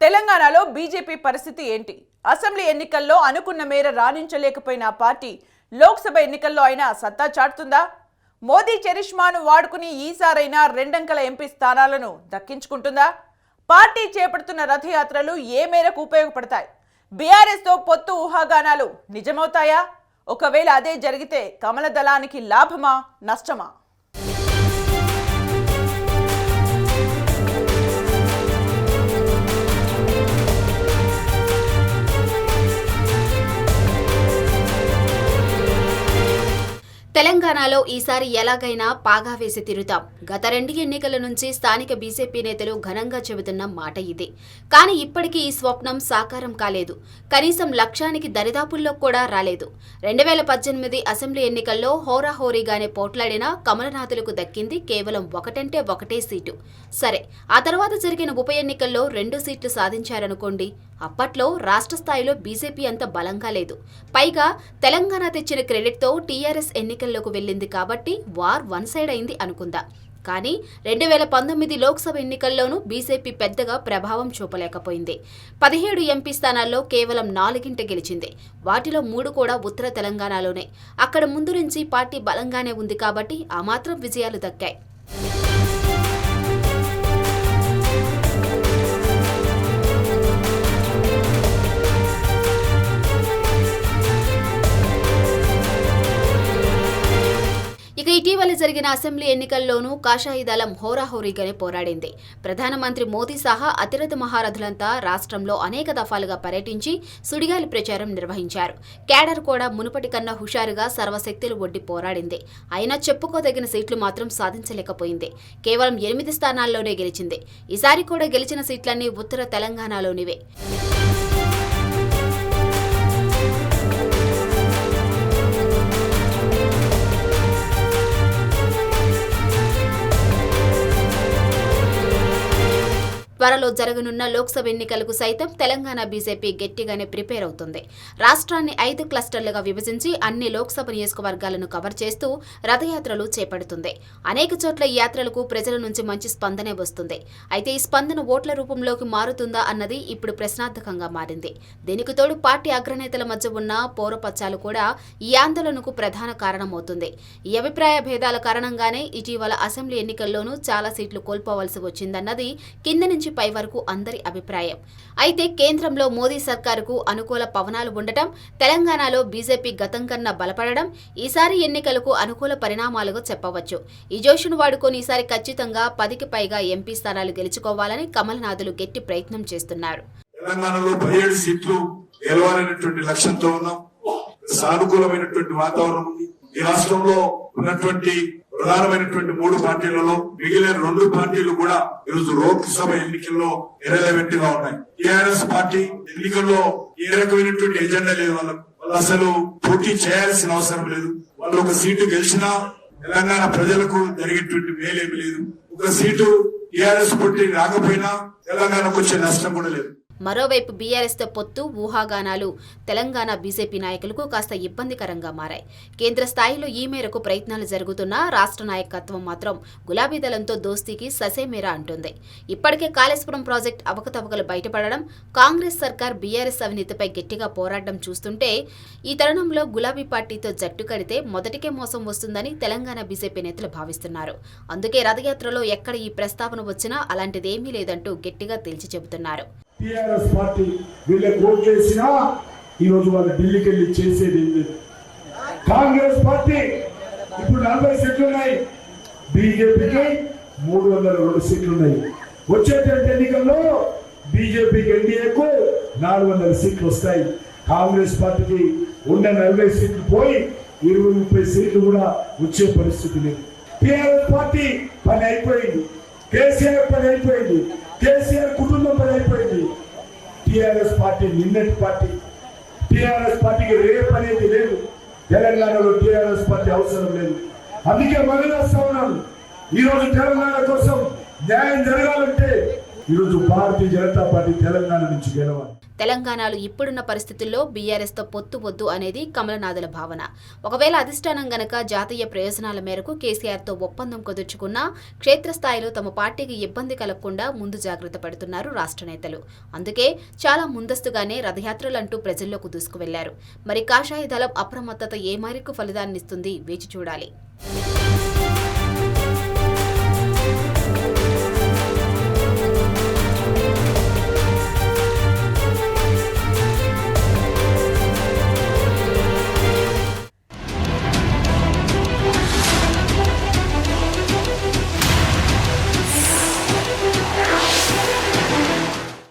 తెలంగాణలో బీజేపీ పరిస్థితి ఏంటి? అసెంబ్లీ ఎన్నికల్లో అనుకున్న మేర రాణించలేకపోయిన పార్టీ లోక్సభ ఎన్నికల్లో అయినా సత్తా చాటుతుందా? మోదీ చరిష్మాను వాడుకుని ఈసారైనా రెండంకల ఎంపీ స్థానాలను దక్కించుకుంటుందా? పార్టీ చేపడుతున్న రథయాత్రలు ఏ మేరకు ఉపయోగపడతాయి? బీఆర్ఎస్తో పొత్తు ఊహాగానాలు నిజమవుతాయా? ఒకవేళ అదే జరిగితే కమల దళానికి లాభమా? నష్టమా? తెలంగాణలో ఈసారి ఎలాగైనా పాగా వేసి తిరుతాం గత రెండు ఎన్నికల నుంచి స్థానిక బీజేపీ నేతలు ఘనంగా చెబుతున్న మాట ఇదే. కానీ ఇప్పటికీ ఈ స్వప్నం సాకారం కాలేదు. కనీసం లక్ష్యానికి దరిదాపుల్లో కూడా రాలేదు. రెండు వేల పద్దెనిమిది అసెంబ్లీ ఎన్నికల్లో హోరాహోరీగానే పోట్లాడిన కమలనాథులకు దక్కింది కేవలం ఒకటంటే ఒకటే సీటు. సరే ఆ తర్వాత జరిగిన ఉప ఎన్నికల్లో రెండు సీట్లు సాధించారనుకోండి అప్పట్లో రాష్ట్ర స్థాయిలో బీజేపీ అంత బలంగా లేదు. పైగా తెలంగాణ తెచ్చిన క్రెడిట్తో టీఆర్ఎస్ ఎన్నికల్లోకి వెళ్ళింది కాబట్టి వార్ వన్ సైడ్ అయింది అనుకుందా. కానీ రెండు వేల పంతొమ్మిది లోక్సభ ఎన్నికల్లోనూ బీజేపీ పెద్దగా ప్రభావం చూపలేకపోయింది. పదిహేడు ఎంపీ స్థానాల్లో కేవలం నాలుగింట గెలిచింది. వాటిలో మూడు కూడా ఉత్తర తెలంగాణలోనే. అక్కడ ముందు నుంచి పార్టీ బలంగానే ఉంది కాబట్టి ఆ మాత్రం విజయాలు దక్కాయి. ఇటీవల జరిగిన అసెంబ్లీ ఎన్నికల్లోనూ కాషాయి దళం హోరాహోరీగానే పోరాడింది. ప్రధానమంత్రి మోదీ సహా అతిరథ మహారథులంతా రాష్ట్రంలో అనేక దఫాలుగా పర్యటించి సుడిగాలి ప్రచారం నిర్వహించారు. కేడర్ కూడా మునుపటి కన్నా హుషారుగా సర్వశక్తులు ఒడ్డి పోరాడింది. అయినా చెప్పుకోదగిన సీట్లు మాత్రం సాధించలేకపోయింది. కేవలం ఎనిమిది స్థానాల్లోనే గెలిచింది. ఈసారి కూడా గెలిచిన సీట్లన్నీ ఉత్తర తెలంగాణలోనివే. త్వరలో జరగనున్న లోక్సభ ఎన్నికలకు సైతం తెలంగాణ బీజేపీ గట్టిగానే ప్రిపేర్ అవుతుంది. రాష్ట్రాన్ని ఐదు క్లస్టర్లుగా విభజించి అన్ని లోక్సభ నియోజకవర్గాలను కవర్ చేస్తూ రథయాత్రలు చేపడుతుంది. అనేక చోట్ల ఈ యాత్రలకు ప్రజల నుంచి మంచి స్పందనే వస్తుంది. అయితే ఈ స్పందన ఓట్ల రూపంలోకి మారుతుందా అన్నది ఇప్పుడు ప్రశ్నార్థకంగా మారింది. దీనికి తోడు పార్టీ అగ్రనేతల మధ్య ఉన్న పౌరపత్యాలు కూడా ఈ ఆందోళనకు ప్రధాన కారణమవుతుంది. ఈ అభిప్రాయ భేదాల కారణంగానే ఇటీవల అసెంబ్లీ ఎన్నికల్లోనూ చాలా సీట్లు కోల్పోవలసి వచ్చిందన్నది కింద నుంచి పై వరకు అందరి అభిప్రాయం. అయితే కేంద్రంలో మోదీ సర్కారుకు అనుకూల పవనాలు ఉండటం తెలంగాణలో బీజేపీ గతం కన్నా బలపడడం ఈసారి ఎన్నికలకు అనుకూల పరిణామాలుగా చెప్పవచ్చు. ఈ జోషును వాడుకొని ఈసారి ఖచ్చితంగా పదికి పైగా ఎంపీ స్థానాలు గెలుచుకోవాలని కమల్నాథులు గట్టి ప్రయత్నం చేస్తున్నారు. తెలంగాణలో పదిహేడు సీట్లు గెలవాలనేటువంటి లక్ష్యంతో ఉన్నాం. సానుకూలమైనటువంటి వాతావరణం ఉంది. ఈ రాష్ట్రంలో ఉన్నటువంటి ప్రధానమైనటువంటి మూడు పార్టీలలో మిగిలిన రెండు పార్టీలు కూడా ఈరోజు లోక్సభ ఎన్నికల్లో ఇరవెంట్గా ఉన్నాయి. టిఆర్ఎస్ పార్టీ ఎన్నికల్లో ఏ రకమైనటువంటి ఎజెండా లేదు వాళ్ళకు. వాళ్ళు అసలు పోటీ చేయాల్సిన అవసరం లేదు. వాళ్ళు ఒక సీటు గెలిచినా తెలంగాణ ప్రజలకు జరిగేటువంటి మేలేమి లేదు. ఒక సీటు టిఆర్ఎస్ పార్టీ రాకపోయినా తెలంగాణకు వచ్చే నష్టం కూడా లేదు. మరోవైపు బీఆర్ఎస్తో పొత్తు ఊహాగానాలు తెలంగాణ బీజేపీ నాయకులకు కాస్త ఇబ్బందికరంగా మారాయి. కేంద్ర స్థాయిలో ఈ మేరకు ప్రయత్నాలు జరుగుతున్నా రాష్ట్ర నాయకత్వం మాత్రం గులాబీ దళంతో దోస్తీకి ససేమేరా అంటుంది. ఇప్పటికే కాళేశ్వరం ప్రాజెక్ట్ అవకతవకలు బయటపడడం కాంగ్రెస్ సర్కార్ బీఆర్ఎస్ అవినీతిపై గట్టిగా పోరాటం చూస్తుంటే ఈ తరుణంలో గులాబీ పార్టీతో జట్టు కడితే మొదటికే మోసం వస్తుందని తెలంగాణ బీజేపీ నేతలు భావిస్తున్నారు. అందుకే రథయాత్రలో ఎక్కడ ఈ ప్రస్తావన వచ్చినా అలాంటిదేమీ లేదంటూ గట్టిగా తేల్చి చెబుతున్నారు. టిఆర్ఎస్ పార్టీ వీళ్ళకి ఓట్ చేసినా ఈరోజు వాళ్ళు ఢిల్లీకి వెళ్ళి చేసేది ఏం లేదు. కాంగ్రెస్ పార్టీ ఇప్పుడు నలభై సీట్లు ఉన్నాయి బీజేపీకి మూడు వందల రెండు సీట్లు ఉన్నాయి వచ్చేటువంటి ఎన్నికల్లో బీజేపీకి ఎన్డీఏకు నాలుగు వందల సీట్లు వస్తాయి. కాంగ్రెస్ పార్టీకి ఉన్న నలభై సీట్లు పోయి ఇరవై ముప్పై సీట్లు కూడా వచ్చే పరిస్థితి లేదు. టిఆర్ఎస్ పార్టీ పని అయిపోయింది. కేసీఆర్ పని అయిపోయింది. కేసీఆర్ కుటుంబం పని అయిపోయింది. టిఆర్ఎస్ పార్టీ నిన్నటి పార్టీ. టిఆర్ఎస్ పార్టీకి రేపు అనేది లేదు. తెలంగాణలో టిఆర్ఎస్ పార్టీ అవసరం లేదు. అందుకే మగలేస్తా ఉన్నాను. ఈరోజు తెలంగాణ కోసం న్యాయం జరగాలంటే ఈరోజు భారతీయ జనతా పార్టీ తెలంగాణ నుంచి గెలవాలి. తెలంగాణలో ఇప్పుడున్న పరిస్థితుల్లో బీఆర్ఎస్తో పొత్తు వద్దు అనేది కమలనాథుల భావన. ఒకవేళ అధిష్టానం గనక జాతీయ ప్రయోజనాల మేరకు కేసీఆర్తో ఒప్పందం కుదుర్చుకున్నా క్షేత్రస్థాయిలో తమ పార్టీకి ఇబ్బంది కలగకుండా ముందు జాగ్రత్త పడుతున్నారు రాష్ట్ర నేతలు. అందుకే చాలా ముందస్తుగానే రథయాత్రలంటూ ప్రజల్లోకి దూసుకువెళ్ళారు. మరి కాషాయ దళం అప్రమత్తత ఏ మేరకు ఫలితాన్నిస్తుంది వేచి చూడాలి.